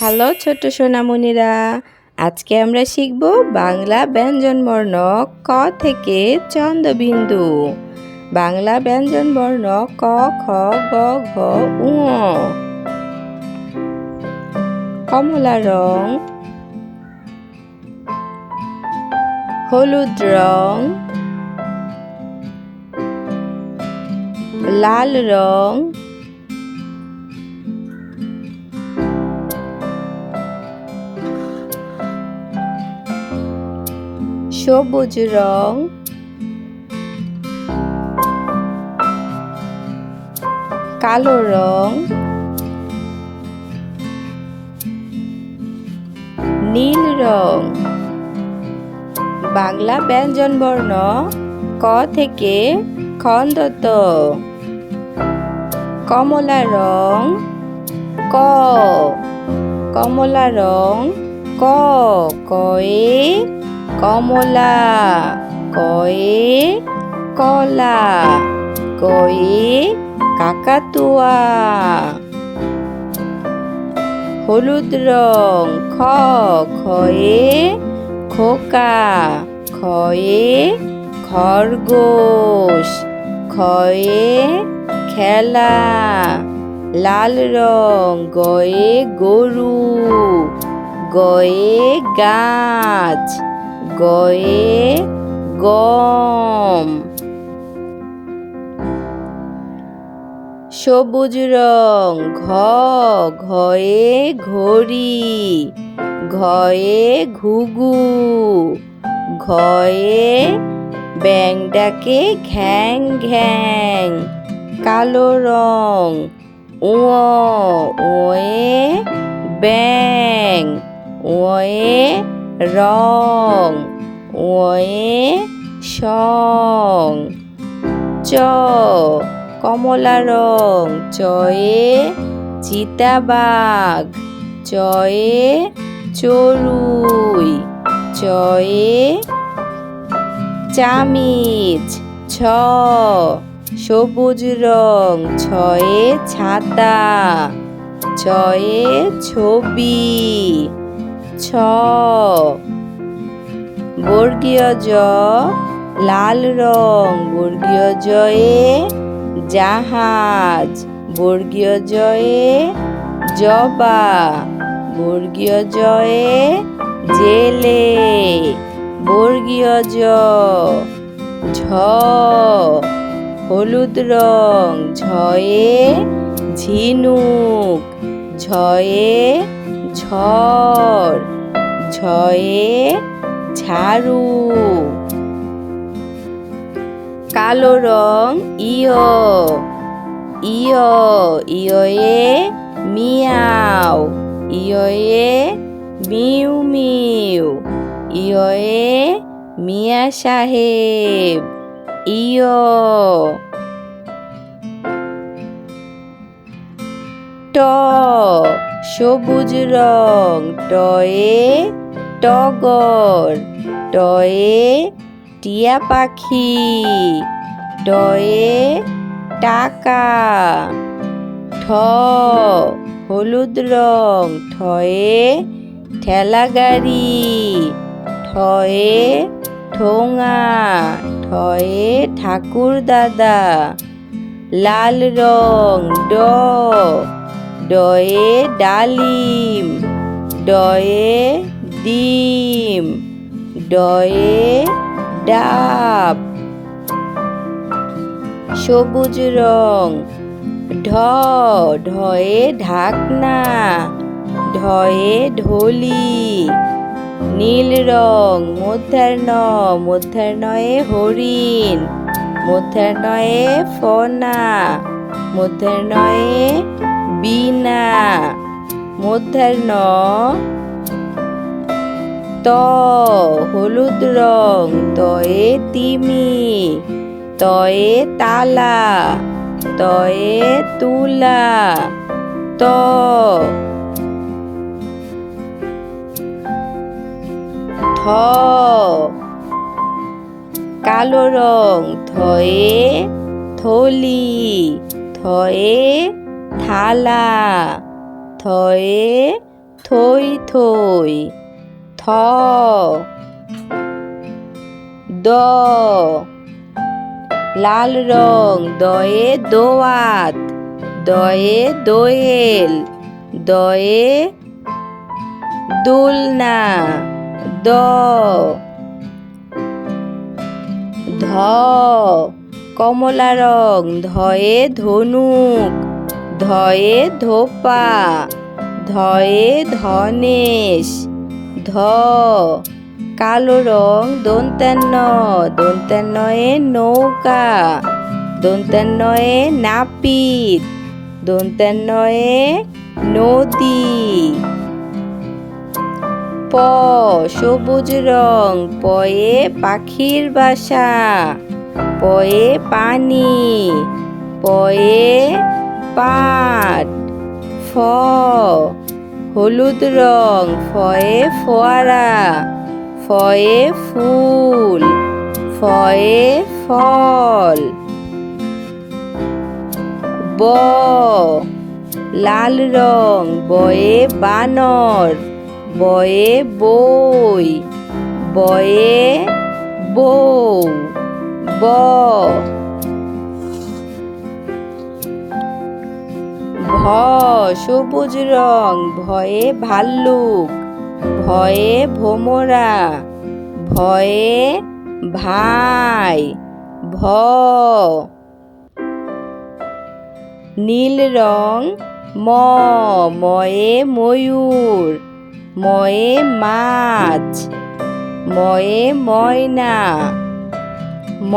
Hello ছোট্ট সোনামণিরা, আজকে আমরা শিখব বাংলা ব্যঞ্জনবর্ণ ক থেকে চন্দ্রবিন্দু বাংলা ব্যঞ্জনবর্ণ ক, খ, গ, ঘ, উ কমলা রং, হলুদ রং, লাল রং সবুজ রং। কালো রং। নীল রং। বাংলা ব্যঞ্জন বর্ণ ক থেকে খন্দত। কমলা রং ক। কমলা রং ক কয়ে কমলা, কয়ে কলা, কয়ে কাকাতুয়া। হলুদ রং খ, খয়ে খোকা, খয়ে খরগোশ, খয়ে খেলা। লাল রং গয়ে গরু, গয়ে গাছ। গয়ে গম। সবুজ রং ঘ ঘয়ে ঘড়ি, ঘয়ে ঘুঘু, ঘয়ে ব্যাং ডাকে ঘ্যাং ঘ্যাং, কালো রং উ ওয়ে ব্যাং, ওয়ে রং। ওয়ে, সং। চ, কমলা রং। চয়ে, চিতাবাঘ। চয়ে, চড়ুই। চয়ে, চামিচ। ছ, সবুজ রং। ছয়ে ছাতা। ছয়ে ছবি। ছ। বর্গীয় জ, লাল রং। বর্গীয় জয়ে জাহাজ। বর্গীয় জয়ে জবা। বর্গীয় জয়ে জেলে। বর্গীয় জ, ঝ, হলুদ রং। ঝয়ে ঝিনুক। ঝয়ে ঝড়। ঝয়ে ঝাড়ু। কালো রং ইয়। ইয় ইয়ে মিয়াও। ইয়ে মিউ মিউ। ইয়ে মিয়া সাহেব। ইয়। ট সবুজ রং, টয়ে টগর, টয়ে টিয়া পাখি, টয়ে টাকা, ঠ হলুদ রং, ঠয়ে ঠেলা গাড়ি, ঠয়ে ঠোঙা, ঠয়ে ঠাকুর দাদা, লাল রং, ড ডয়ে ডালিম ডয়ে ডিম ডয়ে ডাব। সবুজ রং, ঢ, ঢয়ে ঢাকনা, ঢয়ে ঢলি। নীল রং মধ্যাহ্ন মধ্যাহ্নয়ে হরিণ মধ্যাহ্নয়ে ফনা মধ্যাহ্নয়ে বিনা। মধ্যাহ্ন ত, হলুদ রং, তয়ে তিমি, তয়ে তালা, তয়ে তুলা, ত। থ কালো রং থয়ে থলি থয়ে থালা। থয়ে, থই থই। থ। দ। লাল রং, দয়ে দোয়াত। দয়ে দোয়েল। দয়ে দোলনা। দ। ধ। কমলা রং, ধয়ে ধনুক। ধয়ে ধোপা, ধয়ে ধনেশ, ধ কালো রং দন্তান্ন দন্তান্নয়ে নৌকা দন্তান্নয়ে নাপিত দন্তান্নয়ে নদী। প সবুজ রং, পয়ে পাখির বাসা, পয়ে পানি, পয়ে পাট ফ হলুদ রং, ফয়ে ফোয়ারা, ফয়ে ফুল, ফয়ে ফল, ব, লাল রং, বয়ে বানর, বয়ে বই, বয়ে বউ, ব ভ সবুজ রং, ভয়ে ভাল্লুক, ভয়ে ভোমরা, ভয়ে ভাই, ভ। নীল রং, ম, ময়ে ময়ূর, ময়ে মাছ, ময়ে ময়না, ম।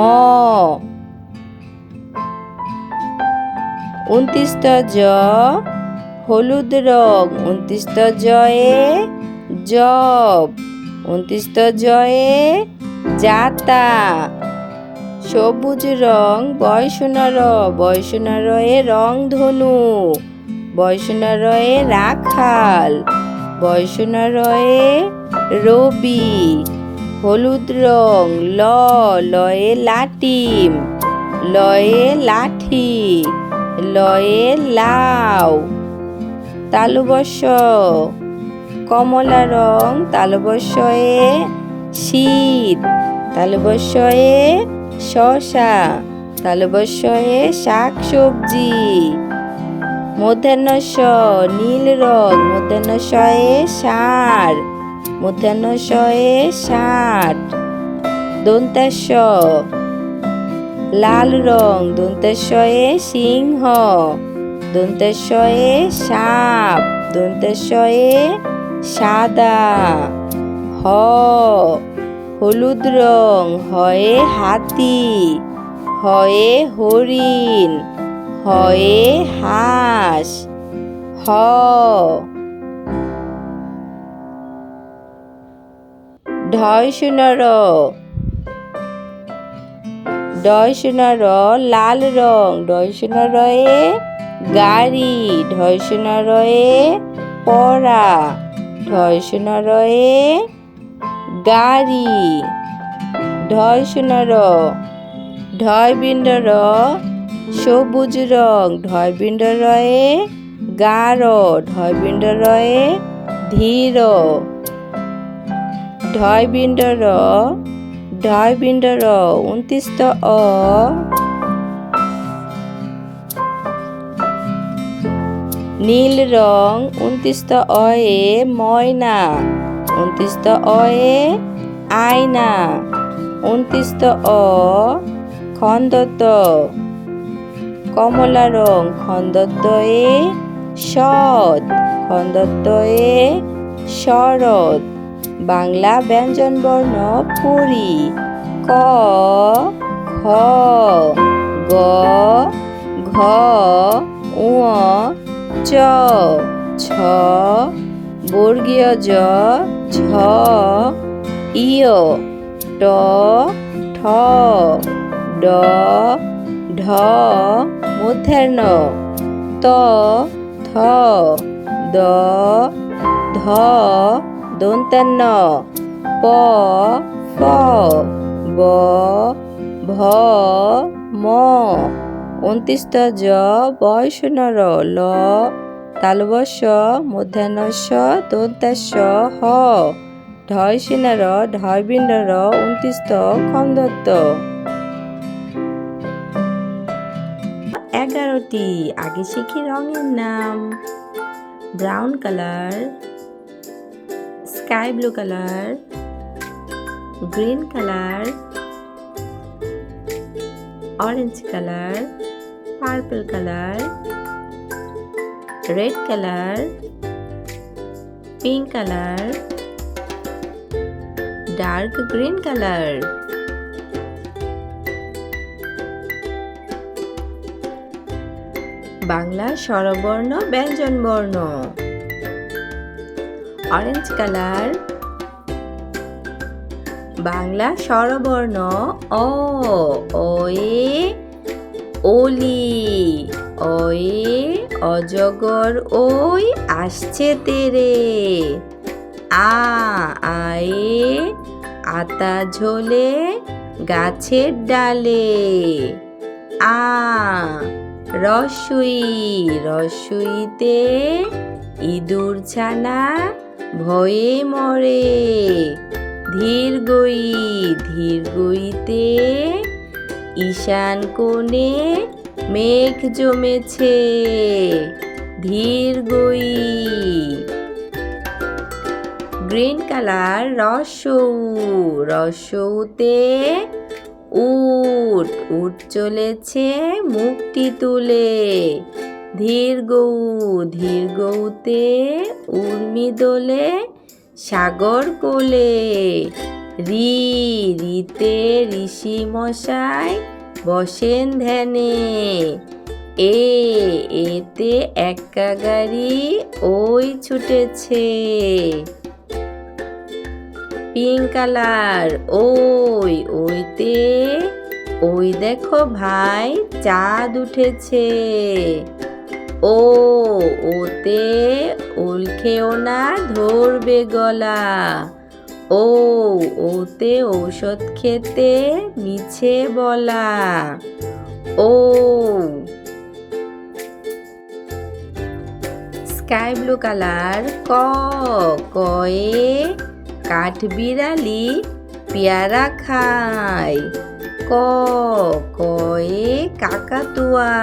উনত্রিশত জ, হলুদ রং। উনত্রিশত জয়ে জব। উনত্রিশত জয়ে জাতা। সবুজ রং, বয়সুনর বয়সুনরয়ে রং ধনু। বয়সুনরয়ে রাখাল। বয়সুনরয়ে রবি। হলুদ রং, ল, লয়ে লাটিম। লয়ে লাঠি। লয়ে লাউ তালুবর্ষ কমলা রং তালুবর্ষয়ে শীত তালুবর্ষয়ে শশা তালুবর্ষয়ে শাক সবজি মধ্যাহ্নস নীল রং মধ্যাহ্নশয়ে সার মধ্যাহ্নশয়ে ষাট দন্তাস্য লাল রং দন্তেশ্বয়ে সিংহ দন্তেশ্বয়ে সাপ দন্তেশ্বয়ে সাদা, হ, হলুদ রং, হয়ে হাতি, হয়ে হরিণ, হয়ে হাঁস, হ। ঢয় শূন্য ডয় শূন্য র লাল রং ডয় শূন্য রয়ে গাড়ি ঢয় শূন্য রয়ে পড়া ঢয় শূন্য রয়ে গাড়ি ঢয় শূন্য র ঢয় বিন্দ র সবুজ রং ঢয় বিন্দ রয়ে গাঢ় ঢয় বিন্দ রয়ে ধীর ঢয় বিন্দ বিন্দ র উনত্রিশত অ। নীল রং উনত্রিশত অয়ে ময়না উনত্রিশত অয়ে আয়না উনত্রিশত অ খন্দত কমলা রং খন্দত্বয়ে সৎ খন্দত্বয়ে শরৎ বাংলা ব্যঞ্জন বর্ণ পড়ি ক খ গ, ঘ উ চ, ছ, বর্গীয় জ, ঝ, ইয়, ট, ঠ, ড, ঢ মূর্ধন্য ত, থ, দ, ধ দন্তান্ন প ফ ব, ভ, ম। উনত্রিশত জ বয়সনর ল। তালবস্য মধ্যাহ্নস্য দন্তাস্য হ। ঢয় সিনার ঢয় বিন্ডর উনত্রিশত খন্দত্ত। এগারোটি, আগে শিখি রঙের নাম। Brown colour sky blue colour green colour orange colour purple colour red colour pink colour dark green colour Bangla স্বরবর্ণ ব্যঞ্জন বর্ণ অরেঞ্জ কালার বাংলা স্বরবর্ণ অ ওয়ে ওলি ওয়ে অজগর ওই আসছে তেরে আ আয়ে আতা ঝোলে গাছের ডালে আ রসুই রসুইতে ইঁদুর ছানা ভয়ে মরে। ধীর গই, ধীর গইতে ঈশান কোণে মেঘ জমেছে। ধীর গই। গ্রিন কালার রসৌ রসৌতে উট উট চলেছে মুখটি তুলে। ধীর গৌ ধীর গৌতে উর্মি দোলে, সাগর কোলে। রি, রিতে ঋষি মশাই বসেন ধ্যানে। এ, এতে একা গাড়ি ওই ছুটেছে। পিঙ্ক কালার, ওই, ওইতে, ওই দেখো ভাই চাঁদ উঠেছে। ও, ওতে ওল খেও না, ধরবে গলা। ও, ওতে ঔষধ খেতে মিছে বলা। ও। স্কাই ব্লু কালার, ক, কয়ে কাঠ বিড়ালি পেয়ারা খায়। ক, কয়ে কাকাতুয়া।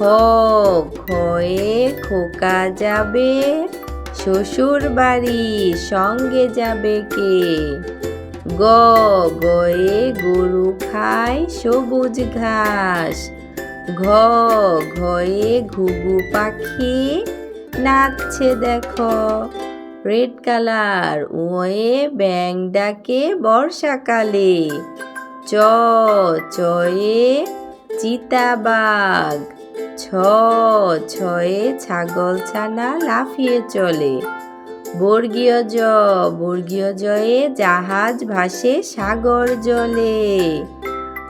খয়ে খোকা যাবে, শ্বশুর বাড়ি সঙ্গে যাবে কে? গ, গয়ে গরু খায় সবুজ ঘাস। ঘ, ঘয়ে ঘুঘু পাখি নাচছে দেখো। রেড কালার ওয়ে ব্যাং ডাকে বর্ষাকালে। চ, চয়ে চিতাবাঘ ছ, ছয়ে ছাগল ছানা লাফিয়ে চলে। বর্গীয় জ, বর্গীয় জয়ে জাহাজ ভাসে সাগর জলে।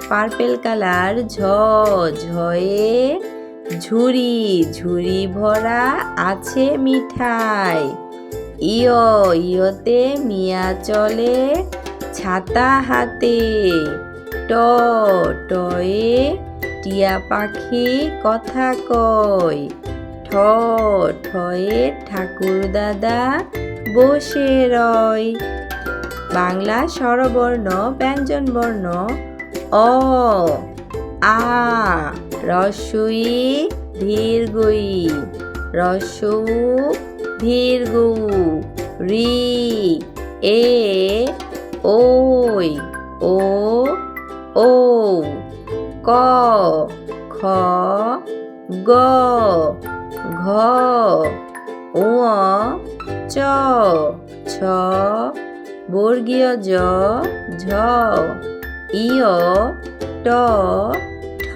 পার্পেল কালার ঝ, ঝয়ে ঝুড়ি ঝুড়ি ভরা আছে মিঠাই। ইয়, ইয়তে মিয়া চলে ছাতা হাতে। ট, টয়ে টিয়া পাখি কথা কয়। ঠ ঠয়ে ঠাকুর দাদা বসে রয়। বাংলা স্বরবর্ণ ব্যঞ্জন বর্ণ অ, আ, রসুই ধীর গই রসু ধীর গু রি, এ ওই ও ও, ক খ গ ঘ ও চ ছ বর্গীয় জ ঝ ইয় ট ঠ।